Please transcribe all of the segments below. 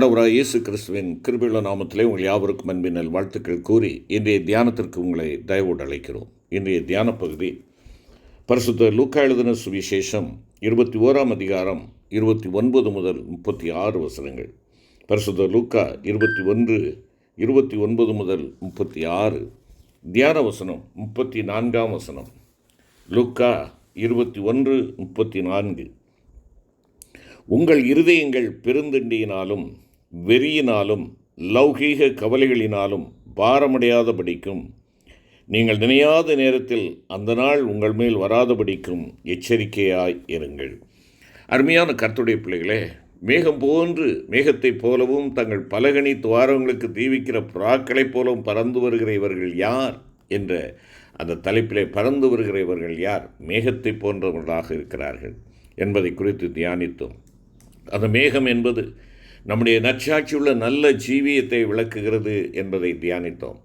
ஆண்டவராக இயேசு கிறிஸ்துவின் கிருபியுள்ள நாமத்திலே உங்கள் யாவருக்கும் அன்பினல் வாழ்த்துக்கள் கூறி இன்றைய தியானத்திற்கு உங்களை தயவோடு அழைக்கிறோம். இன்றைய தியான பகுதி பரிசுத்த லூக்கா எழுதின சுவிசேஷம் இருபத்தி ஓராம் அதிகாரம் இருபத்தி ஒன்பது முதல் முப்பத்தி ஆறு வசனங்கள். பரிசுத்த லூக்கா இருபத்தி ஒன்று இருபத்தி ஒன்பது முதல் முப்பத்தி ஆறு. தியான வசனம் முப்பத்தி நான்காம் வசனம். லூக்கா இருபத்தி ஒன்று முப்பத்தி நான்கு. உங்கள் இருதயங்கள் பெருந்திண்டியினாலும் வெறியினாலும் லௌகீக கவலைகளினாலும் பாரமடையாதபடிக்கும் நீங்கள் நினையாத நேரத்தில் அந்த நாள் உங்கள் மேல் வராதபடிக்கும் எச்சரிக்கையாய் இருங்கள். அருமையான கர்த்துடைய பிள்ளைகளே மேகம் போன்று மேகத்தைப் போலவும் தங்கள் பலகணி துவாரங்களுக்கு தீவிக்கிற புறாக்களைப் போலவும் பறந்து வருகிற இவர்கள் யார்? என்ற அந்த தலைப்பிலே பறந்து வருகிற இவர்கள் யார்? மேகத்தை போன்றவர்களாக இருக்கிறார்கள் என்பதை குறித்து தியானித்தோம். அந்த மேகம் என்பது நம்முடைய நற்சாட்சியுள்ள நல்ல ஜீவியத்தை விளக்குகிறது என்பதை தியானித்தோம்.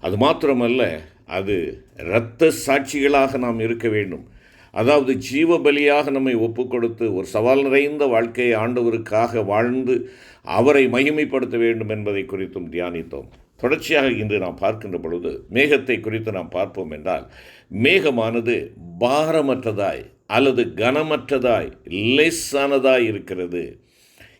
அது மாத்திரமல்ல அது இரத்த சாட்சிகளாக நாம் இருக்க வேண்டும். அதாவது ஜீவ பலியாக நம்மை ஒப்புக்கொடுத்து ஒரு சவால் நிறைந்த வாழ்க்கையை ஆண்டவருக்காக வாழ்ந்து அவரை மகிமைப்படுத்த வேண்டும் என்பதை குறித்தும் தியானித்தோம். தொடர்ச்சியாக இன்று நாம் பார்க்கின்ற பொழுது மேகத்தை குறித்து நாம் பார்ப்போம் என்றால் மேகமானது பாரமற்றதாய் அல்லது கனமற்றதாய் லெஸ்ஸானதாய் இருக்கிறது.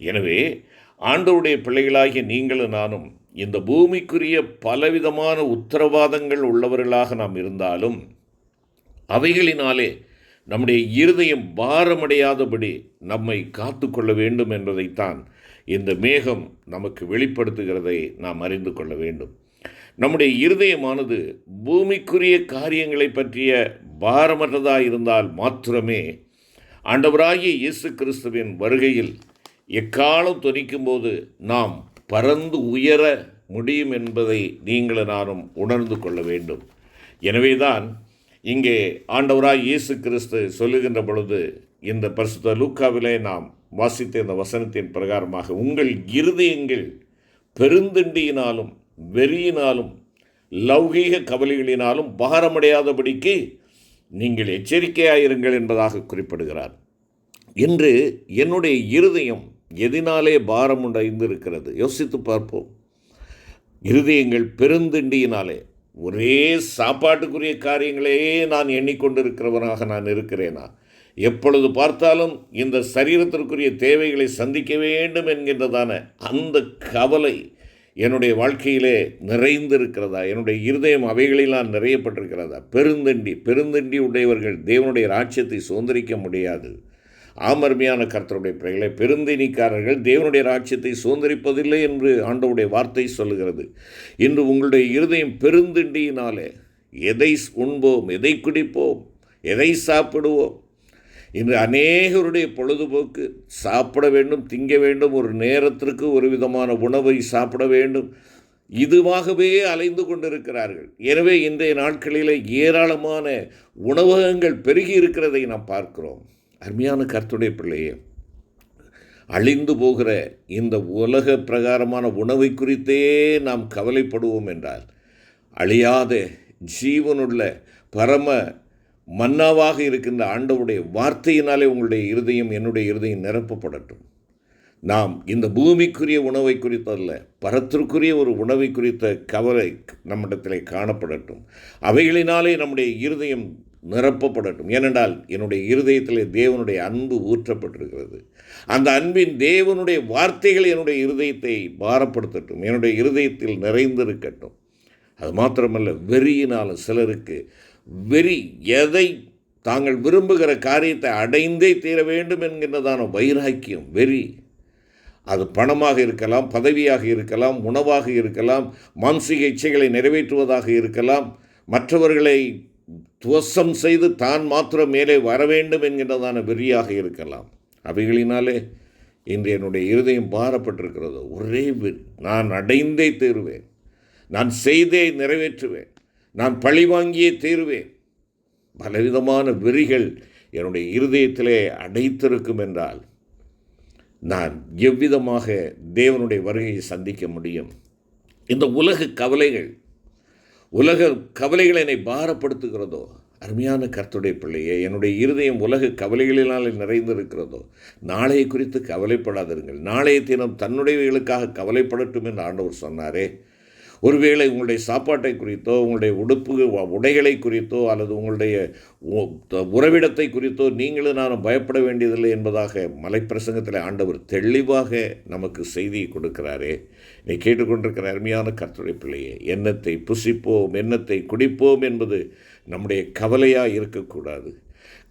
எனவே ஆண்டவருடைய பிள்ளைகளாகிய நீங்களும் நானும் இந்த பூமிக்குரிய பலவிதமான உத்தரவாதங்கள் உள்ளவர்களாக நாம் இருந்தாலும் அவைகளினாலே நம்முடைய இருதயம் பாரமடையாதபடி நம்மை காத்து கொள்ள வேண்டும் என்பதைத்தான் இந்த மேகம் நமக்கு வெளிப்படுத்துகிறதை நாம் அறிந்து கொள்ள வேண்டும். நம்முடைய இருதயமானது பூமிக்குரிய காரியங்களை பற்றிய பாரமற்றதாக இருந்தால் மாத்திரமே ஆண்டவராகிய இயேசு கிறிஸ்துவின் வருகையில் எக்காலம் தொனிக்கும்போது நாம் பறந்து உயர முடியும் என்பதை நீங்கள் நானும் உணர்ந்து கொள்ள வேண்டும். எனவேதான் இங்கே ஆண்டவராய் இயேசு கிறிஸ்து சொல்லுகின்ற பொழுது இந்த பரிசுத்த லூக்காவிலே நாம் வாசித்த இந்த வசனத்தின் பிரகாரமாக உங்கள் இருதயங்கள் பெருந்திண்டியினாலும் வெறியினாலும் லௌகீக கவலைகளினாலும் பாரமடையாதபடிக்கு நீங்கள் எச்சரிக்கையாயிருங்கள் என்பதாக குறிப்பிடுகிறார். இன்று என்னுடைய இருதயம் எதினாலே பாரம் உடைந்திருக்கிறது யோசித்து பார்ப்போம். இருதயங்கள் பெருந்திண்டியினாலே ஒரே சாப்பாட்டுக்குரிய காரியங்களே நான் எண்ணிக்கொண்டிருக்கிறவனாக நான் இருக்கிறேனா? எப்பொழுது பார்த்தாலும் இந்த சரீரத்திற்குரிய தேவைகளை சந்திக்க வேண்டும் என்கின்றதான அந்த கவலை என்னுடைய வாழ்க்கையிலே நிறைந்திருக்கிறதா? என்னுடைய இருதயம் அவைகளிலாம் நிறையப்பட்டிருக்கிறதா? பெருந்தண்டி பெருந்தண்டி உடையவர்கள் தேவனுடைய ராட்சியத்தை சுதந்திரிக்க முடியாது. ஆமர்மையான கர்த்தருடைய பிள்ளைகளை பெருந்தினிக்காரர்கள் தேவனுடைய ராட்சியத்தை சுதந்திரிப்பதில்லை என்று ஆண்டவுடைய வார்த்தை சொல்லுகிறது. இன்று உங்களுடைய இருதயம் பெருந்திண்டியினாலே எதை உண்போம் எதை குடிப்போம் எதை சாப்பிடுவோம்? இன்று அநேகருடைய பொழுதுபோக்கு சாப்பிட வேண்டும் திங்க வேண்டும் ஒரு நேரத்திற்கு ஒரு விதமான உணவை சாப்பிட வேண்டும். இதுவாகவே அலைந்து கொண்டிருக்கிறார்கள். எனவே இன்றைய நாட்களில் ஏராளமான உணவகங்கள் பெருகி இருக்கிறதை நாம் பார்க்கிறோம். அருமையான கருத்துடைய பிள்ளையே அழிந்து போகிற இந்த உலக பிரகாரமான உணவை குறித்தே நாம் கவலைப்படுவோம் என்றால் அழியாத ஜீவனுள்ள பரம மன்னாவாக இருக்கின்ற ஆண்டவுடைய வார்த்தையினாலே உங்களுடைய இருதயம் என்னுடைய இருதயம் நிரப்பப்படட்டும். நாம் இந்த பூமிக்குரிய உணவை குறித்தல்ல பரத்திற்குரிய ஒரு உணவை குறித்த கவலை நம்மிடத்திலே காணப்படட்டும். அவைகளினாலே நம்முடைய இருதயம் நிரப்பப்படட்டும். ஏனென்றால் என்னுடைய இருதயத்தில் தேவனுடைய அன்பு ஊற்றப்பட்டிருக்கிறது. அந்த அன்பின் தேவனுடைய வார்த்தைகள் என்னுடைய இருதயத்தை பாரப்படுத்தட்டும். என்னுடைய இருதயத்தில் நிறைந்திருக்கட்டும். அது மாத்திரமல்ல வெறியினாலும் சிலருக்கு வெறி எதை தாங்கள் விரும்புகிற காரியத்தை அடைந்தே தீர வேண்டும் என்கின்றதான வைராக்கியம் வெறி. அது பணமாக இருக்கலாம் பதவியாக இருக்கலாம் உணவாக இருக்கலாம் மானசீக இச்சைகளை நிறைவேற்றுவதாக இருக்கலாம் மற்றவர்களை துவசம் செய்து தான் மாத்திரம் மேலே வர வேண்டும் என்கின்றதான வெறியாக இருக்கலாம். அவைகளினாலே இன்று என்னுடைய இருதயம் பாரப்பட்டிருக்கிறது ஒரே வெறி. நான் அடைந்தே தீருவேன். நான் செய்தே நிறைவேற்றுவேன். நான் பழி வாங்கியே தீருவேன். பலவிதமான வெறிகள் என்னுடைய இருதயத்திலே அடைத்திருக்கும் என்றால் நான் எவ்விதமாக தேவனுடைய வருகையை சந்திக்க முடியும்? இந்த உலக கவலைகள் உலக கவலைகள் என்னை பாரப்படுத்துகிறதோ? அருமையான கர்த்துடைய பிள்ளையே என்னுடைய இருதயம் உலக கவலைகளினால் நிறைந்திருக்கிறதோ? நாளையை குறித்து கவலைப்படாதிருங்கள். நாளைய தினம் தன்னுடையவைகளுக்காக கவலைப்படட்டும் என்று ஆண்டவர் சொன்னாரே. ஒருவேளை உங்களுடைய சாப்பாட்டை குறித்தோ உங்களுடைய உடுப்பு உடைகளை குறித்தோ அல்லது உங்களுடைய உறவிடத்தை குறித்தோ நீங்களும் நானும் பயப்பட வேண்டியதில்லை என்பதாக மலைப்பிரசங்கத்தில் ஆண்டவர் தெளிவாக நமக்கு செய்தியை கொடுக்கிறாரே. நீ கேட்டுக்கொண்டிருக்கிற அருமையான கர்த்தருடைய பிள்ளையே எண்ணத்தை புசிப்போம் எண்ணத்தை குடிப்போம் என்பது நம்முடைய கவலையாக இருக்கக்கூடாது.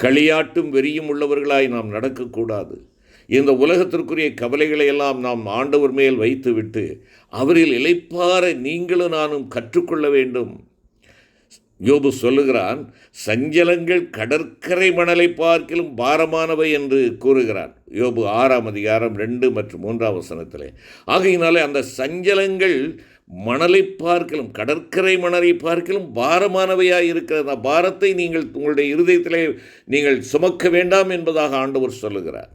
களியாட்டும் வெறியும் உள்ளவர்களாய் நாம் நடக்கக்கூடாது. இந்த உலகத்திற்குரிய கவலைகளை எல்லாம் நாம் ஆண்டவர் மேல் வைத்துவிட்டு அவரில் இலைப்பார நீங்களும் நானும் கற்றுக்கொள்ள வேண்டும். யோபு சொல்லுகிறான் சஞ்சலங்கள் கடற்கரை மணலை பார்க்கிலும் பாரமானவை என்று கூறுகிறான். யோபு ஆறாம் அதிகாரம் ரெண்டு மற்றும் மூன்றாம் வசனத்திலே. ஆகையினாலே அந்த சஞ்சலங்கள் மணலை பார்க்கலும் கடற்கரை மணலை பார்க்கலும் பாரமானவையாக இருக்கிற அந்த பாரத்தை நீங்கள் உங்களுடைய இருதயத்திலே நீங்கள் சுமக்க வேண்டாம் என்பதாக ஆண்டவர் சொல்லுகிறார்.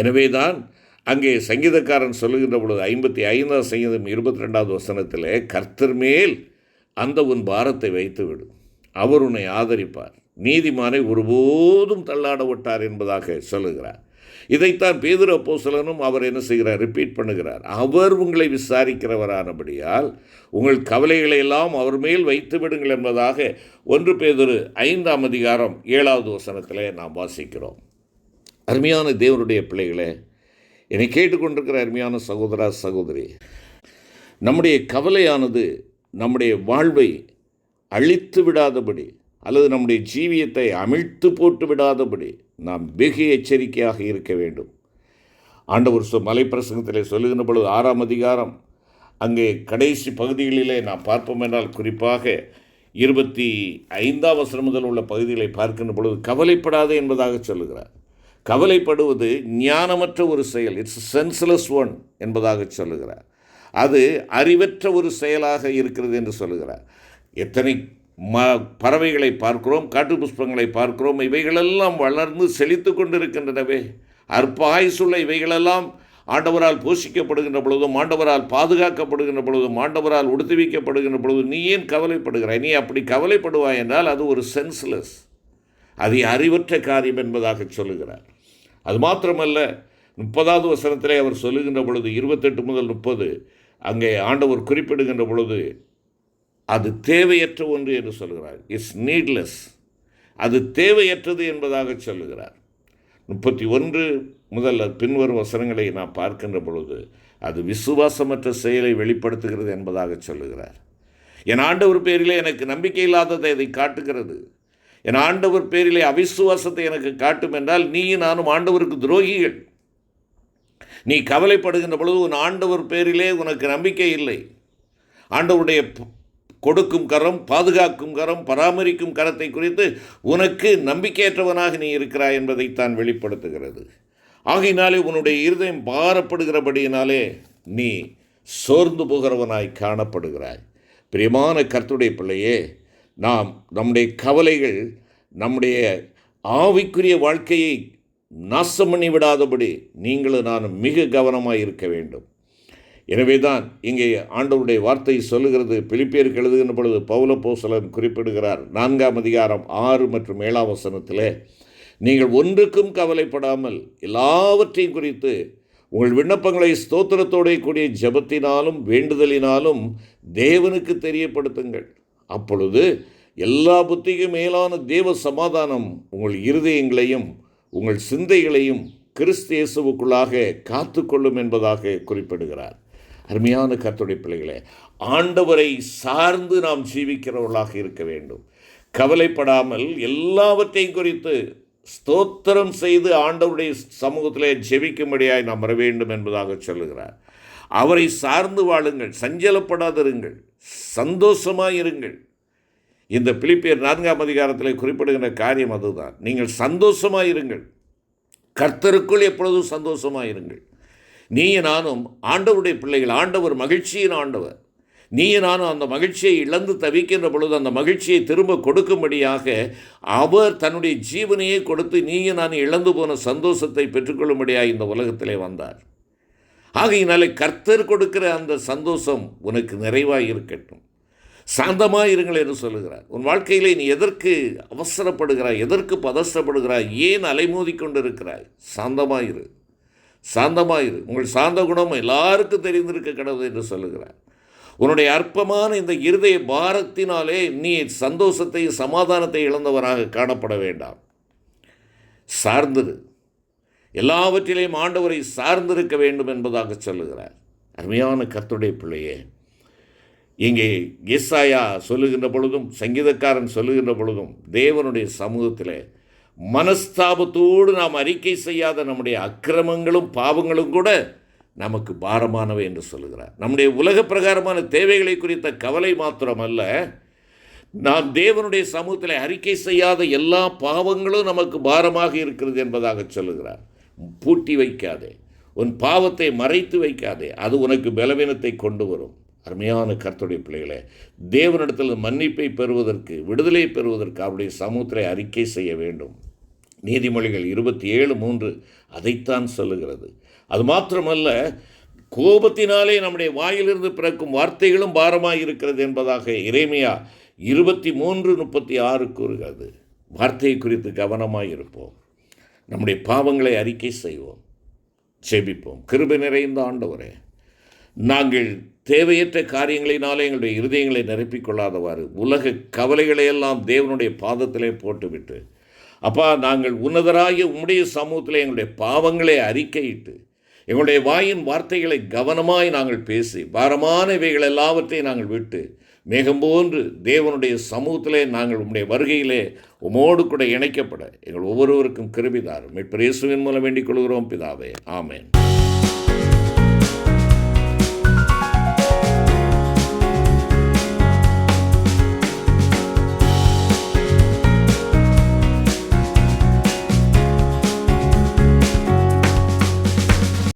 எனவேதான் அங்கே சங்கீதக்காரன் சொல்லுகின்ற பொழுது ஐம்பத்தி ஐந்தாம் சங்கீதம் இருபத்தி ரெண்டாவது வசனத்தில் கர்த்தர் மேல் அந்த உன் பாரத்தை வைத்துவிடும் அவர் உன்னை ஆதரிப்பார். நீதிமானை ஒருபோதும் தள்ளாட விட்டார் என்பதாக சொல்லுகிறார். இதைத்தான் பேதுரு அப்போசலனும் அவர் என்ன செய்கிறார்? ரிப்பீட் பண்ணுகிறார். அவர் உங்களை விசாரிக்கிறவரானபடியால் உங்கள் கவலைகளை எல்லாம் அவர் மேல் வைத்து விடுங்கள் என்பதாக ஒன்று பேதுரு ஐந்தாம் அதிகாரம் ஏழாவது வசனத்தில் நாம் வாசிக்கிறோம். அருமையான தேவனுடைய பிள்ளைகளே என்னை கேட்டுக்கொண்டிருக்கிற அருமையான சகோதரா சகோதரி நம்முடைய கவலையானது நம்முடைய வாழ்வை அழித்து விடாதபடி அல்லது நம்முடைய ஜீவியத்தை அமிழ்த்து போட்டு விடாதபடி நாம் வெகு எச்சரிக்கையாக இருக்க வேண்டும். ஆண்டவர் சொ மலைப்பிரசங்கத்தில் சொல்லுகின்ற பொழுது ஆறாம் அதிகாரம் அங்கே கடைசி பகுதிகளிலே நாம் பார்ப்போம் என்றால் குறிப்பாக இருபத்தி ஐந்தாம் வசனம் முதல் உள்ள பகுதிகளை பார்க்கின்ற பொழுது கவலைப்படாதே என்பதாக சொல்லுகிறார். கவலைப்படுவது ஞானமற்ற ஒரு செயல். இட்ஸ் சென்ஸ்லெஸ் ஒன் என்பதாக சொல்லுகிறார். அது அறிவற்ற ஒரு செயலாக இருக்கிறது என்று சொல்லுகிறார். எத்தனை ம பறவைகளை பார்க்கிறோம் காட்டு புஷ்பங்களை பார்க்கிறோம் இவைகளெல்லாம் வளர்ந்து செழித்து கொண்டிருக்கின்றனவே. அற்ப ஆயுசுள்ள இவைகளெல்லாம் ஆண்டவரால் போஷிக்கப்படுகின்ற பொழுதும் ஆண்டவரால் பாதுகாக்கப்படுகின்ற பொழுதும் ஆண்டவரால் உடுத்துவிக்கப்படுகின்ற பொழுதும் நீ ஏன் கவலைப்படுகிறாய்? நீ அப்படி கவலைப்படுவாய் என்றால் அது ஒரு சென்ஸ்லெஸ் அது அறிவற்ற காரியம் என்பதாக சொல்லுகிறார். அது மாத்திரமல்ல முப்பதாவது வசனத்திலே அவர் சொல்லுகின்ற பொழுது இருபத்தெட்டு முதல் முப்பது அங்கே ஆண்டவர் குறிப்பிடுகின்ற பொழுது அது தேவையற்ற ஒன்று என்று சொல்கிறார். இட்ஸ் நீட்லெஸ் அது தேவையற்றது என்பதாக சொல்லுகிறார். முப்பத்தி ஒன்று முதல் பின்வரும் வசனங்களை நாம் பார்க்கின்ற பொழுது அது விசுவாசமற்ற செயலை வெளிப்படுத்துகிறது என்பதாக சொல்லுகிறார். என் ஆண்டவர் பேரிலே எனக்கு நம்பிக்கை இல்லாததை அதை காட்டுகிறது. என் ஆண்டவர் பேரிலே அவிசுவாசத்தை எனக்கு காட்டும் என்றால் நீயும் நானும் ஆண்டவருக்கு துரோகிகள். நீ கவலைப்படுகின்ற பொழுது உன் ஆண்டவர் பேரிலே உனக்கு நம்பிக்கை இல்லை. ஆண்டவருடைய கொடுக்கும் கரம் பாதுகாக்கும் கரம் பராமரிக்கும் கரத்தை குறித்து உனக்கு நம்பிக்கையற்றவனாக நீ இருக்கிறாய் என்பதைத்தான் வெளிப்படுத்துகிறது. ஆகையினாலே உன்னுடைய இருதயம் பாரப்படுகிறபடியினாலே நீ சோர்ந்து போகிறவனாய் காணப்படுகிறாய். பிரியமான கர்த்துடைய பிள்ளையே நாம் நம்முடைய கவலைகள் நம்முடைய ஆவிக்குரிய வாழ்க்கையை நாசம் பண்ணி விடாதபடி நீங்களும் நானும் மிக கவனமாக இருக்க வேண்டும். எனவே தான் இங்கே ஆண்டவருடைய வார்த்தை சொல்லுகிறது. பிலிப்பியருக்கு எழுதுகின்ற பொழுது பௌல போசலன் குறிப்பிடுகிறார். நான்காம் அதிகாரம் ஆறு மற்றும் ஏழாம் வசனத்தில் நீங்கள் ஒன்றுக்கும் கவலைப்படாமல் எல்லாவற்றையும் குறித்து உங்கள் விண்ணப்பங்களை ஸ்தோத்திரத்தோட கூடிய ஜபத்தினாலும் வேண்டுதலினாலும் தேவனுக்கு தெரியப்படுத்துங்கள். அப்பொழுது எல்லா புத்திக்கும் மேலான தேவ சமாதானம் உங்கள் இருதயங்களையும் உங்கள் சிந்தைகளையும் கிறிஸ்து இயேசுவுக்குள்ளாக காத்து கொள்ளும் என்பதாக குறிப்பிடுகிறார். அருமையான கத்துடைய பிள்ளைகளே ஆண்டவரை சார்ந்து நாம் ஜீவிக்கிறவர்களாக இருக்க வேண்டும். கவலைப்படாமல் எல்லாவற்றையும் குறித்து ஸ்தோத்திரம் செய்து ஆண்டவருடைய சமூகத்திலே ஜெபிக்கும்படியாய் நாம் வர வேண்டும் என்பதாக சொல்லுகிறார். அவரை சார்ந்து வாழுங்கள் சஞ்சலப்படாதிருங்கள் சந்தோஷமாக இருங்கள் இந்த பிலிப்பியர் நான்காம் அதிகாரத்தில் குறிப்பிடுகின்ற காரியம் அதுதான். நீங்கள் சந்தோஷமாக இருங்கள் கர்த்தருக்குள் எப்பொழுதும் சந்தோஷமாக இருங்கள் நீயும் நானும் ஆண்டவருடைய பிள்ளைகள் ஆண்டவர் மகிழ்ச்சியின் ஆண்டவர். நீ நானும் அந்த மகிழ்ச்சியை இழந்து தவிக்கின்ற பொழுது அந்த மகிழ்ச்சியை திரும்ப கொடுக்கும்படியாக அவர் தன்னுடைய ஜீவனையே கொடுத்து நீயும் நான் இழந்து போன சந்தோஷத்தை பெற்றுக்கொள்ளும்படியாக இந்த உலகத்திலே வந்தார். ஆகையினாலே கர்த்தர் கொடுக்கிற அந்த சந்தோஷம் உனக்கு நிறைவாக இருக்கட்டும் சாந்தமாக இருங்கள் என்று சொல்லுகிறார். உன் வாழ்க்கையிலே நீ எதற்கு அவசரப்படுகிறாய்? எதற்கு பதசப்படுகிறாய்? ஏன் அலைமோதி கொண்டு இருக்கிறாய் சாந்தமாயிரு சாந்தமாயிரு உங்கள் சாந்த குணம் எல்லாருக்கும் தெரிந்திருக்க கடவுள் என்று சொல்லுகிறார். உன்னுடைய அற்பமான இந்த இருதய பாரத்தினாலே நீ சந்தோஷத்தையும் சமாதானத்தை இழந்தவராக காணப்பட வேண்டாம். சார்ந்திரு. எல்லாவற்றிலையும் ஆண்டவரை சார்ந்திருக்க வேண்டும் என்பதாக சொல்லுகிறார். அருமையான கத்துடைய பிள்ளையே இங்கே எஸ்ஆயா சொல்லுகின்ற பொழுதும் சங்கீதக்காரன் சொல்லுகின்ற பொழுதும் தேவனுடைய சமூகத்தில் மனஸ்தாபத்தோடு நாம் அறிக்கை செய்யாத நம்முடைய அக்கிரமங்களும் பாவங்களும் கூட நமக்கு பாரமானவை என்று சொல்லுகிறார். நம்முடைய உலக பிரகாரமான தேவைகளை குறித்த கவலை மாத்திரமல்ல நாம் தேவனுடைய சமூகத்தில் அறிக்கை செய்யாத எல்லா பாவங்களும் நமக்கு பாரமாக இருக்கிறது என்பதாக சொல்லுகிறார். பூட்டி வைக்காதே. உன் பாவத்தை மறைத்து வைக்காதே. அது உனக்கு பலவீனத்தை கொண்டு வரும். அருமையான கர்த்தருடைய பிள்ளைகளே தேவனிடத்தில் மன்னிப்பை பெறுவதற்கு விடுதலை பெறுவதற்கு அவருடைய சமூகத்தை அறிக்கை செய்ய வேண்டும். நீதிமொழிகள் இருபத்தி ஏழு மூன்று அதைத்தான் சொல்லுகிறது. அது மாத்திரமல்ல கோபத்தினாலே நம்முடைய வாயிலிருந்து பிறக்கும் வார்த்தைகளும் பாரமாக இருக்கிறது என்பதாக இறைமையா இருபத்தி மூன்று முப்பத்தி ஆறு கூறுகிறது. வார்த்தையை குறித்து கவனமாக இருப்போம். நம்முடைய பாவங்களை அறிக்கை செய்வோம். செபிப்போம் கிருபை நிறைந்த ஆண்டவரே நாங்கள் தேவையற்ற காரியங்களினாலே எங்களுடைய இருதயங்களை நிரப்பிக்கொள்ளாதவாறு உலக கவலைகளை எல்லாம் தேவனுடைய பாதத்திலே போட்டுவிட்டு அப்பா நாங்கள் உன்னதராகிய உம்முடைய சமூகத்தில் எங்களுடைய பாவங்களை அறிக்கையிட்டு எங்களுடைய வாயின் வார்த்தைகளை கவனமாய் நாங்கள் பேசி பாரமானவைகள் எல்லாவற்றையும் நாங்கள் விட்டு மேகம் போன்று தேவனுடைய சமூகத்திலே நாங்கள் உம்முடைய வருகையிலே உமோடு கூட இணைக்கப்பட. எங்கள் ஒவ்வொருவருக்கும் கிருபிதார் மீட்பர் இயேசுவின் மூலம் வேண்டிக் கொள்கிறோம் பிதாவே. ஆமேன்.